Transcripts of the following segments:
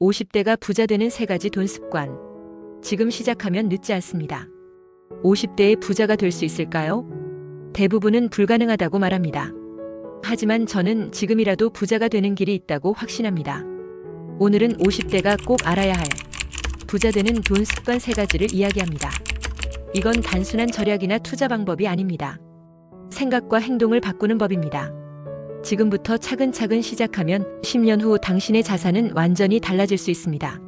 50대가 부자 되는 세 가지 돈 습관. 지금 시작하면 늦지 않습니다. 50대에 부자가 될 수 있을까요? 대부분은 불가능하다고 말합니다. 하지만 저는 지금이라도 부자가 되는 길이 있다고 확신합니다. 오늘은 50대가 꼭 알아야 할 부자 되는 돈 습관 세 가지를 이야기합니다. 이건 단순한 절약이나 투자 방법이 아닙니다. 생각과 행동을 바꾸는 법입니다. 지금부터 차근차근 시작하면 10년 후 당신의 자산은 완전히 달라질 수 있습니다.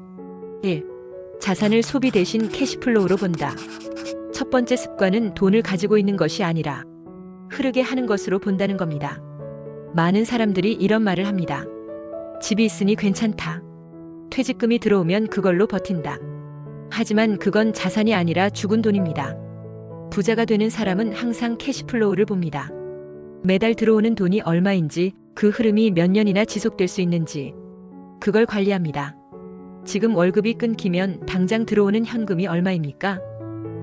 1. 자산을 소비 대신 캐시플로우로 본다. 첫 번째 습관은 돈을 가지고 있는 것이 아니라 흐르게 하는 것으로 본다는 겁니다. 많은 사람들이 이런 말을 합니다. 집이 있으니 괜찮다. 퇴직금이 들어오면 그걸로 버틴다. 하지만 그건 자산이 아니라 죽은 돈입니다. 부자가 되는 사람은 항상 캐시플로우를 봅니다. 매달 들어오는 돈이 얼마인지, 그 흐름이 몇 년이나 지속될 수 있는지, 그걸 관리합니다. 지금 월급이 끊기면 당장 들어오는 현금이 얼마입니까?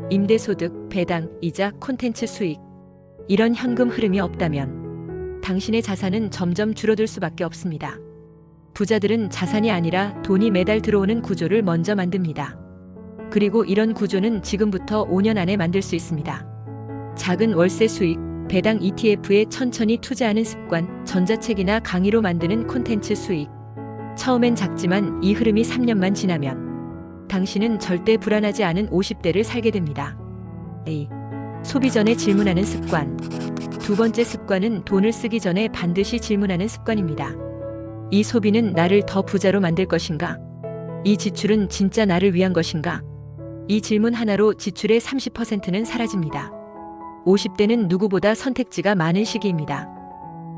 임대소득, 배당, 이자, 콘텐츠 수익. 이런 현금 흐름이 없다면 당신의 자산은 점점 줄어들 수밖에 없습니다. 부자들은 자산이 아니라 돈이 매달 들어오는 구조를 먼저 만듭니다. 그리고 이런 구조는 지금부터 5년 안에 만들 수 있습니다. 작은 월세 수익, 배당 ETF에 천천히 투자하는 습관, 전자책이나 강의로 만드는 콘텐츠 수익. 처음엔 작지만 이 흐름이 3년만 지나면 당신은 절대 불안하지 않은 50대를 살게 됩니다. A. 소비 전에 질문하는 습관. 두 번째 습관은 돈을 쓰기 전에 반드시 질문하는 습관입니다. 이 소비는 나를 더 부자로 만들 것인가? 이 지출은 진짜 나를 위한 것인가? 이 질문 하나로 지출의 30%는 사라집니다. 50대는 누구보다 선택지가 많은 시기입니다.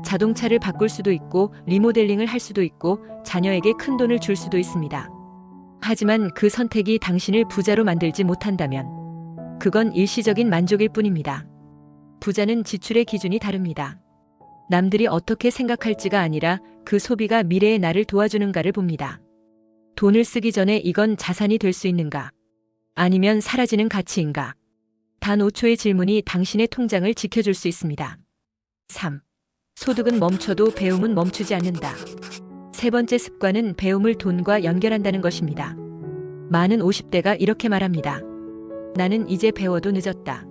자동차를 바꿀 수도 있고 리모델링을 할 수도 있고 자녀에게 큰 돈을 줄 수도 있습니다. 하지만 그 선택이 당신을 부자로 만들지 못한다면 그건 일시적인 만족일 뿐입니다. 부자는 지출의 기준이 다릅니다. 남들이 어떻게 생각할지가 아니라 그 소비가 미래의 나를 도와주는가를 봅니다. 돈을 쓰기 전에 이건 자산이 될 수 있는가? 아니면 사라지는 가치인가? 단 5초의 질문이 당신의 통장을 지켜줄 수 있습니다. 3. 소득은 멈춰도 배움은 멈추지 않는다. 세 번째 습관은 배움을 돈과 연결한다는 것입니다. 많은 50대가 이렇게 말합니다. 나는 이제 배워도 늦었다.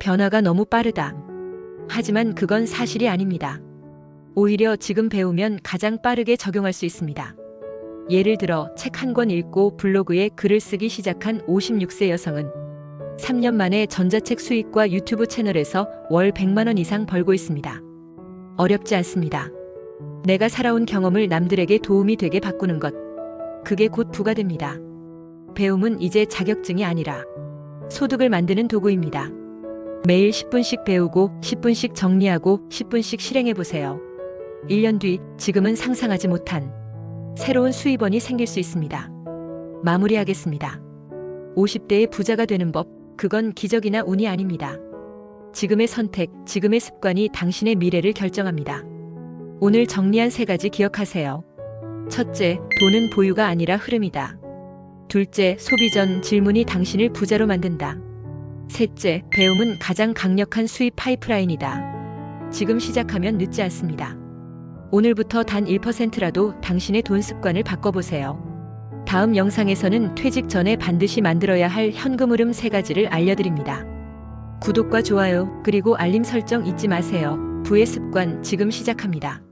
변화가 너무 빠르다. 하지만 그건 사실이 아닙니다. 오히려 지금 배우면 가장 빠르게 적용할 수 있습니다. 예를 들어 책 한 권 읽고 블로그에 글을 쓰기 시작한 56세 여성은 3년 만에 전자책 수익과 유튜브 채널에서 월 100만 원 이상 벌고 있습니다. 어렵지 않습니다. 내가 살아온 경험을 남들에게 도움이 되게 바꾸는 것. 그게 곧 부가됩니다. 배움은 이제 자격증이 아니라 소득을 만드는 도구입니다. 매일 10분씩 배우고 10분씩 정리하고 10분씩 실행해 보세요. 1년 뒤 지금은 상상하지 못한 새로운 수입원이 생길 수 있습니다. 마무리하겠습니다. 50대의 부자가 되는 법, 그건 기적이나 운이 아닙니다. 지금의 선택, 지금의 습관이 당신의 미래를 결정합니다. 오늘 정리한 세 가지 기억하세요. 첫째, 돈은 보유가 아니라 흐름이다. 둘째, 소비 전 질문이 당신을 부자로 만든다. 셋째, 배움은 가장 강력한 수입 파이프라인이다. 지금 시작하면 늦지 않습니다. 오늘부터 단 1%라도 당신의 돈 습관을 바꿔보세요. 다음 영상에서는 퇴직 전에 반드시 만들어야 할 현금 흐름 세 가지를 알려드립니다. 구독과 좋아요, 그리고 알림 설정 잊지 마세요. 부의 습관 지금 시작합니다.